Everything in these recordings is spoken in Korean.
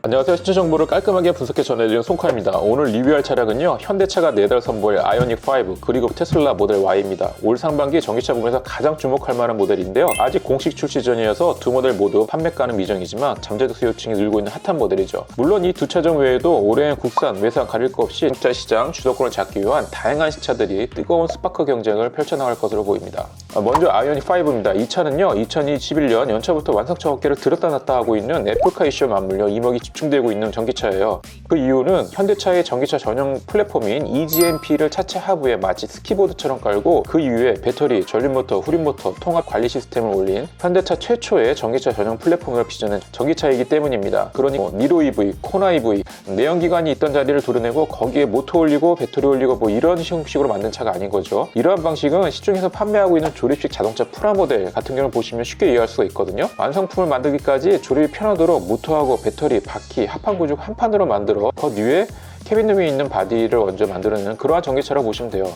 안녕하세요. 시청 정보를 깔끔하게 분석해 전해드리는 송카입니다. 오늘 리뷰할 차량은요. 현대차가 내달 선보일 아이오닉 5 그리고 테슬라 모델 Y입니다. 올 상반기 전기차 부문에서 가장 주목할 만한 모델인데요. 아직 공식 출시 전이어서 두 모델 모두 판매가는 미정이지만 잠재적 수요층이 늘고 있는 핫한 모델이죠. 물론 이 두 차종 외에도 올해는 국산, 외산 가릴 것 없이 국자 시장 주도권을 잡기 위한 다양한 신차들이 뜨거운 스파크 경쟁을 펼쳐나갈 것으로 보입니다. 아, 먼저 아이오닉 5입니다. 이 차는요. 2021년 연차부터 완성차 어깨를 들었다 놨다 하고 있는 애플카 이슈와 맞물려 이목이 집중되고 있는 전기차예요. 그 이유는 현대차의 전기차 전용 플랫폼인 EGMP를 차체 하부에 마치 스키보드처럼 깔고 그 이후에 배터리, 전륜모터, 후륜모터, 통합 관리 시스템을 올린 현대차 최초의 전기차 전용 플랫폼을 빚어낸 전기차이기 때문입니다. 그러니 뭐 니로 EV, 코나 EV, 내연기관이 있던 자리를 도려내고 거기에 모터 올리고 배터리 올리고 뭐 이런 형식으로 만든 차가 아닌 거죠. 이러한 방식은 시중에서 판매하고 있는 조립식 자동차 프라 모델 같은 경우를 보시면 쉽게 이해할 수가 있거든요. 완성품을 만들기까지 조립이 편하도록 모터하고 배터리, 바 퀴, 합판 구조 한 판으로 만들어 그 위에 캐빈 위에 있는 바디를 먼저 만들어내는 그러한 전기차라고 보시면 돼요.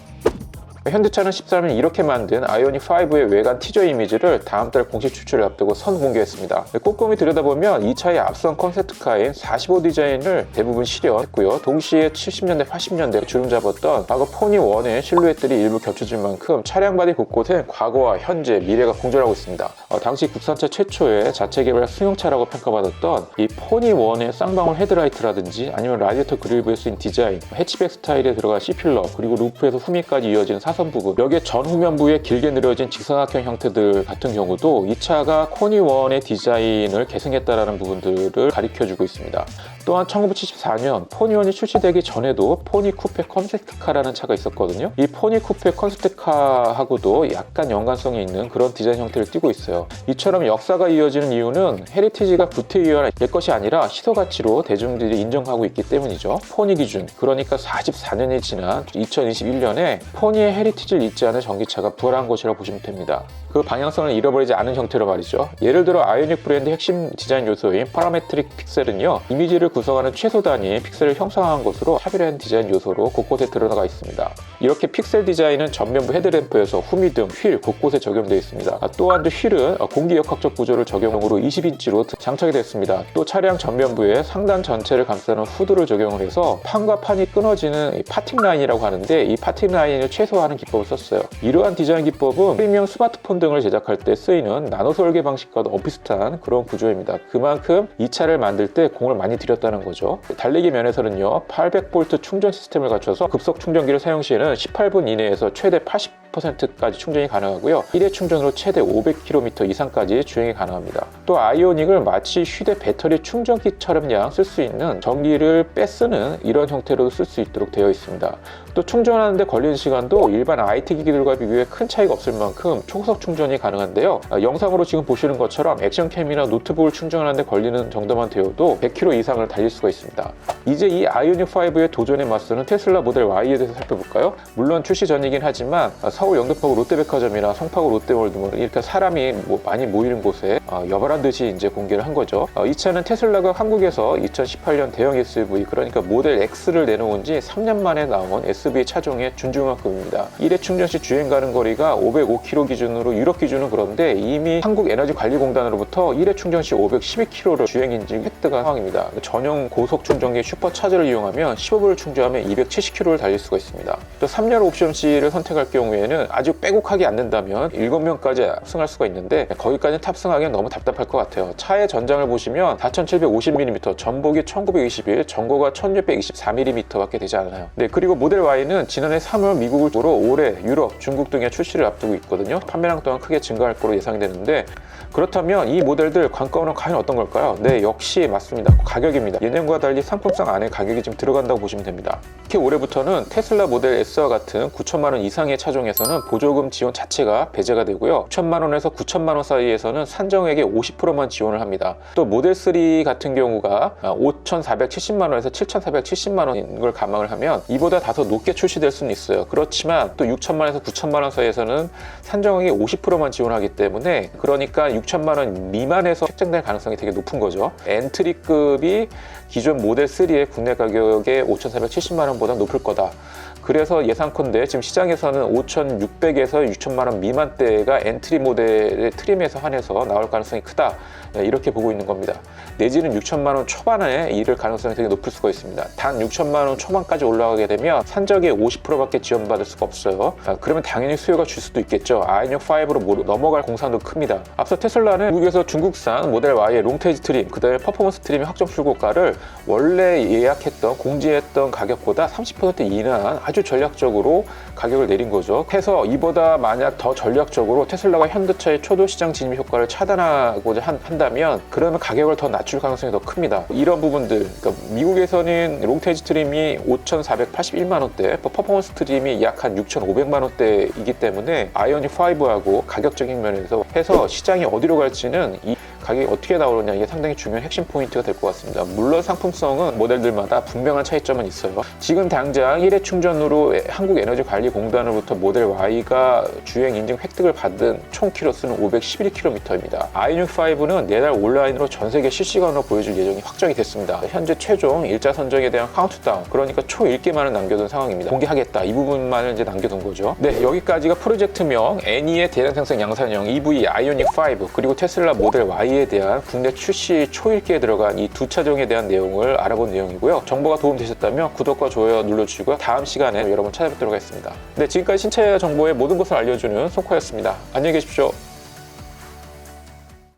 현대차는 13일 이렇게 만든 아이오닉 5의 외관 티저 이미지를 다음 달 공식 출시를 앞두고 선 공개했습니다. 꼼꼼히 들여다보면 이 차의 앞선 컨셉트카인 45 디자인을 대부분 실현했고요. 동시에 70년대, 80년대 주름 잡았던 과거 포니 1의 실루엣들이 일부 겹쳐질 만큼 차량 바디 곳곳에 과거와 현재, 미래가 공존하고 있습니다. 어, 당시 국산차 최초의 자체 개발 승용차라고 평가받았던 이 포니 1의 쌍방울 헤드라이트라든지 아니면 라디에이터 그릴부에 쓰인 디자인, 해치백 스타일에 들어간 C필러, 그리고 루프에서 후미까지 이어지는 사선 부분 여기에 전후면부에 길게 늘어진 직사각형 형태들 같은 경우도 이 차가 코니1의 디자인을 계승했다라는 부분들을 가리켜주고 있습니다. 또한 1974년 포니1이 출시되기 전에도 포니 쿠페 컨셉트카라는 차가 있었거든요. 이 포니 쿠페 컨셉트카하고도 약간 연관성이 있는 그런 디자인 형태를 띠고 있어요. 이처럼 역사가 이어지는 이유는 헤리티지가 구태의연한 옛 것이 아니라 시소 가치로 대중들이 인정하고 있기 때문이죠. 포니 기준, 그러니까 44년이 지난 2021년에 포니의 헤리티지를 잊지 않은 전기차가 부활한 것이라고 보시면 됩니다. 그 방향성을 잃어버리지 않은 형태로 말이죠. 예를 들어 아이오닉 브랜드 핵심 디자인 요소인 파라메트릭 픽셀은요, 이미지를 구성하는 최소 단위의 픽셀을 형성한 것으로 차별화한 디자인 요소로 곳곳에 드러나가 있습니다. 이렇게 픽셀 디자인은 전면부 헤드램프에서 후미 등, 휠 곳곳에 적용되어 있습니다. 아, 또한 휠은 공기역학적 구조를 적용으로 20인치로 장착이 됐습니다. 또 차량 전면부에 상단 전체를 감싸는 후드를 적용을 해서 판과 판이 끊어지는 이 파팅 라인이라고 하는데 이 파팅 라인을 최소화하는 기법을 썼어요. 이러한 디자인 기법은 프리미엄 스마트폰 등을 제작할 때 쓰이는 나노 설계 방식과도 비슷한 그런 구조입니다. 그만큼 이 차를 만들 때 공을 많이 들였다 는 거죠. 달리기 면에서는요, 800V 충전 시스템을 갖춰서 급속 충전기를 사용 시에는 18분 이내에서 최대 80% 까지 충전이 가능하고요. 1회 충전으로 최대 500km 이상까지 주행이 가능합니다. 또 아이오닉을 마치 휴대 배터리 충전기처럼 쓸수 있는 전기를 빼쓰는 이런 형태로 쓸 수 있도록 되어 있습니다. 또 충전하는데 걸리는 시간도 일반 IT 기기들과 비교해 큰 차이가 없을 만큼 초속 충전이 가능한데요. 아, 영상으로 지금 보시는 것처럼 액션캠이나 노트북을 충전하는데 걸리는 정도만 되어도 100km 이상을 달릴 수가 있습니다. 이제 이 아이오닉 5의 도전에 맞서는 테슬라 모델 Y에 대해서 살펴볼까요? 물론 출시 전이긴 하지만 아, 서울 영등포구 롯데백화점이나 성파구 롯데월드 등 이렇게 사람이 뭐 많이 모이는 곳에 아, 여발한 듯이 이제 공개를 한 거죠. 이 차는 테슬라가 한국에서 2018년 대형 SUV 그러니까 모델 X를 내놓은 지 3년 만에 나온 SUV 차종의 준중화급입니다. 1회 충전 시 주행 가는 거리가 505km 기준으로 유럽 기준은 그런데 이미 한국에너지관리공단으로부터 1회 충전 시 512km를 주행 인증 획득한 상황입니다. 전용 고속 충전기 슈퍼차저를 이용하면 15분을 충전하면 270km를 달릴 수가 있습니다. 또 3열 옵션 C를 선택할 경우에는 아주 빼곡하게 안 된다면 7명까지 탑승할 수가 있는데 거기까지 탑승하기엔 너무 답답할 것 같아요. 차의 전장을 보시면 4750mm, 전복이 1921, 전고가 1624mm밖에 되지 않아요. 네, 그리고 모델 Y는 지난해 3월 미국을 도로 올해 유럽, 중국 등의 출시를 앞두고 있거든요. 판매량 또한 크게 증가할 거로 예상되는데 그렇다면 이 모델들 관건은 과연 어떤 걸까요? 네, 역시 맞습니다. 가격입니다. 예년과 달리 상품성 안에 가격이 좀 들어간다고 보시면 됩니다. 특히 올해부터는 테슬라 모델 S와 같은 9천만 원 이상의 차종에서는 보조금 지원 자체가 배제가 되고요. 6천만 원에서 9천만 원 사이에서는 산정액의 50%만 지원을 합니다. 또 모델 3 같은 경우가 5,470만 원에서 7,470만 원인 걸 감안을 하면 이보다 다소 높게 출시될 수는 있어요. 그렇지만 또 6천만 원에서 9천만 원 사이에서는 산정액의 50%만 지원하기 때문에 그러니까 6천만 원 미만에서 책정될 가능성이 되게 높은 거죠. 엔트리급이 기존 모델 3의 국내 가격의 5,470만 원보다 높을 거다. 그래서 예상컨대 지금 시장에서는 5,600에서 6천만 원 미만대가 엔트리 모델의 트림에서 한해서 나올 가능성이 크다. 네, 이렇게 보고 있는 겁니다. 내지는 6천만 원 초반에 이를 가능성이 되게 높을 수가 있습니다. 단 6천만 원 초반까지 올라가게 되면 산적의 50%밖에 지원받을 수가 없어요. 아, 그러면 당연히 수요가 줄 수도 있겠죠. 아이언 5로 넘어갈 공산도 큽니다. 앞서 테슬라는 미국에서 중국산 모델 Y의 롱테이지 트림, 그다음에 퍼포먼스 트림의 확정 출고가를 원래 예약했던 공지했던 가격보다 30% 인하한 아주 전략적으로 가격을 내린 거죠. 해서 이보다 만약 더 전략적으로 테슬라가 현대차의 초도 시장 진입 효과를 차단하고자 한, 한다면 그러면 가격을 더 낮출 가능성이 더 큽니다. 이런 부분들, 그러니까 미국에서는 롱테이지 트림이 5,481만 원대, 퍼포먼스 트림이 약 한 6,500만 원대이기 때문에 아이오닉 5하고 가격적인 면에서 해서 시장이 어디로 갈지는 이 가격이 어떻게 나오느냐 이게 상당히 중요한 핵심 포인트가 될 것 같습니다. 물론 상품성은 모델들마다 분명한 차이점은 있어요. 지금 당장 1회 충전 으로 한국에너지관리공단으로부터 모델 Y가 주행 인증 획득을 받은 총 키로수는 511km입니다. i6-5는 내달 온라인으로 전 세계 실시간으로 보여줄 예정이 확정이 됐습니다. 현재 최종 일자 선정에 대한 카운트다운 그러니까 초 1개만을 남겨둔 상황입니다. 공개하겠다 이 부분만을 이제 남겨둔 거죠. 네 여기까지가 프로젝트명 애니의 대량 생성 양산형 EV 아이오닉 5 그리고 테슬라 모델 Y에 대한 국내 출시 초일기에 들어간 이 두 차종에 대한 내용을 알아본 내용이고요. 정보가 도움되셨다면 구독과 좋아요 눌러주시고요. 다음 시간 에 여러분 찾아뵙도록 하겠습니다. 네 지금까지 신차의 정보의 모든 것을 알려주는 송코였습니다. 안녕히 계십시오.